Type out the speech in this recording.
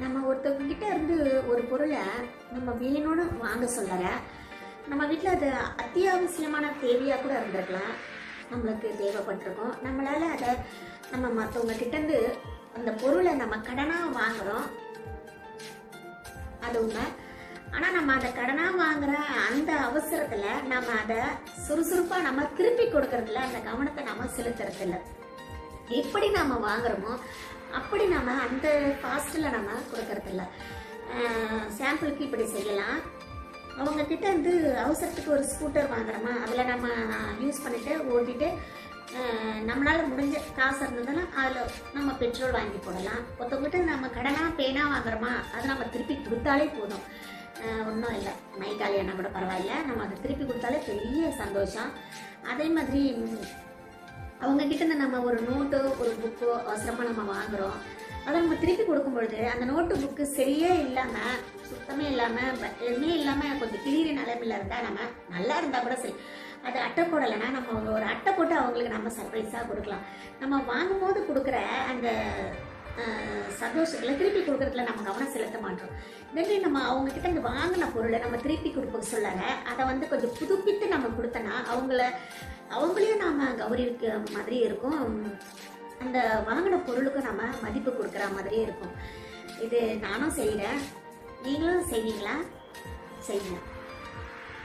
நம்ம ஒருத்தவங்க கிட்ட இருந்து ஒரு பொருளை நம்ம வேணும்னு வாங்க சொல்லற நம்ம வீட்டில் அது அத்தியாவசியமான தேவையாக கூட இருந்திருக்கலாம். நம்மளுக்கு தேவைப்பட்டிருக்கும். நம்மளால அதை நம்ம மற்றவங்க கிட்டேருந்து அந்த பொருளை நம்ம கடனாக வாங்குறோம். அது உண்மை. ஆனால் நம்ம அதை கடனாக வாங்குற அந்த அவசரத்தில் நம்ம அதை சுறுசுறுப்பாக நம்ம திருப்பி கொடுக்கறதில்ல அந்த கவனத்தை நம்ம செலுத்துறதில்ல. எப்படி நம்ம வாங்குறோமோ அப்படி நம்ம அந்த ஃபாஸ்ட்டில் நம்ம கொடுக்கறதில்ல. சாம்பிளுக்கு இப்படி செய்யலாம். அவங்க கிட்ட அவசரத்துக்கு ஒரு ஸ்கூட்டர் வாங்குறோமா அதில் நம்ம யூஸ் பண்ணிட்டு ஓட்டிட்டு நம்மளால் முடிஞ்ச காசு இருந்ததுன்னா அதில் நம்ம பெட்ரோல் வாங்கி போடலாம். ஒருத்தவங்கிட்ட நம்ம கடனாக பேனாக வாங்குறோமா அதை நம்ம திருப்பி கொடுத்தாலே போதும். ஒன்றும் இல்லை. மைக்காலியானா கூட பரவாயில்ல. நம்ம அதை திருப்பி கொடுத்தாலே பெரிய சந்தோஷம். அதே மாதிரி அவங்க கிட்ட நம்ம ஒரு நோட்டோ ஒரு புக்கோ அவசரமாக நம்ம வாங்குறோம். அதை நம்ம திருப்பி கொடுக்கும் பொழுது அந்த நோட்டு புக்கு சரியே இல்லாமல் சுத்தமே இல்லாமல் எதுவுமே இல்லாமல் கொஞ்சம் கிளியிற நிலைமையில இருந்தால் நம்ம நல்லா இருந்தால் கூட சரி. அது அட்டை போடலைன்னா நம்ம ஒரு அட்டை போட்டு அவங்களுக்கு நம்ம சர்ப்ரைஸாக கொடுக்கலாம். நம்ம வாங்கும்போது கொடுக்குற அந்த சந்தோஷங்களை திருப்பி கொடுக்கறதுல நம்ம கவனம் செலுத்த மாட்டோம். இதே நம்ம அவங்கக்கிட்ட இந்த வாங்கின பொருளை நம்ம திருப்பி கொடுக்க சொல்லல அதை வந்து கொஞ்சம் புதுப்பித்து நம்ம கொடுத்தனா அவங்கள அவங்களையும் நாம் கௌரவிக்க மாதிரி இருக்கும். அந்த வாங்கின பொருளுக்கும் நம்ம மதிப்பு கொடுக்குற மாதிரியே இருக்கும். இது நானும் செய்கிறேன் நீங்களும் செய்வீங்களா? செய்யுங்க.